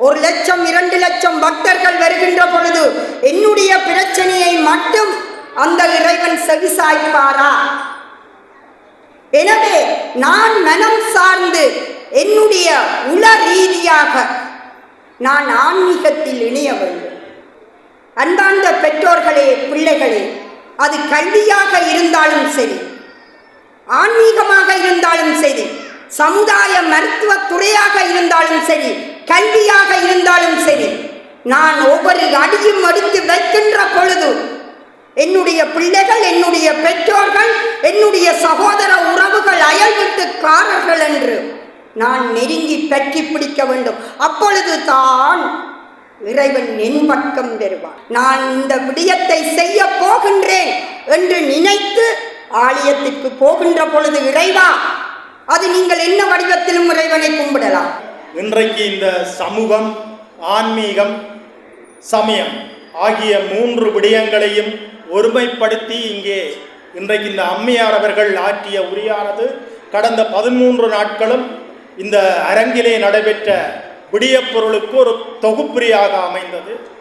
ஒரு லட்சம் இரண்டு லட்சம் பக்தர்கள் வருகின்ற பொழுது என்னுடைய பிரச்சனையை மட்டும் அந்த இறைவன் செவிசாய்ப்பாரா? எனவே நான் மனம் சார்ந்து என்னுடைய உள ரீதியாக நான் ஆன்மீகத்தில் இணைய வேண்டும். அன்பார்ந்த பெற்றோர்களே பிள்ளைகளே அது கல்வியாக இருந்தாலும் சரி ஆன்மீகமாக இருந்தாலும் சரி சமுதாய மருத்துவ துறையாக இருந்தாலும் சரி இருந்தாலும் சரி நான் ஒவ்வொரு அடியும் அடித்து வைக்கின்ற பொழுது என்னுடைய பிள்ளைகள் என்னுடைய பெற்றோர்கள் என்னுடைய சகோதர உறவுகள் அயல் வீட்டுக்காரர்கள் என்று நான் நெருங்கி பற்றி பிடிக்க வேண்டும். அப்பொழுது தான் இறைவன் என் பக்கம் வருவான் நான் இந்த விடயத்தை செய்ய போகின்றேன் என்று நினைத்து ஆலயத்திற்கு போகின்ற பொழுது இறைவா அது நீங்கள் என்ன வடிவத்திலும் இறைவனை கும்பிடலாம்? இன்றைக்கு இந்த சமூகம் ஆன்மீகம் சமயம். ஆகிய மூன்று விடயங்களையும் ஒருமைப்படுத்தி இங்கே இன்றைக்கு இந்த அம்மையார் அவர்கள் ஆற்றிய உரியானது கடந்த பதிமூன்று நாட்களும் இந்த அரங்கிலே நடைபெற்ற விடியப்பொருளுக்கு ஒரு தொகுப்புரியாக அமைந்தது.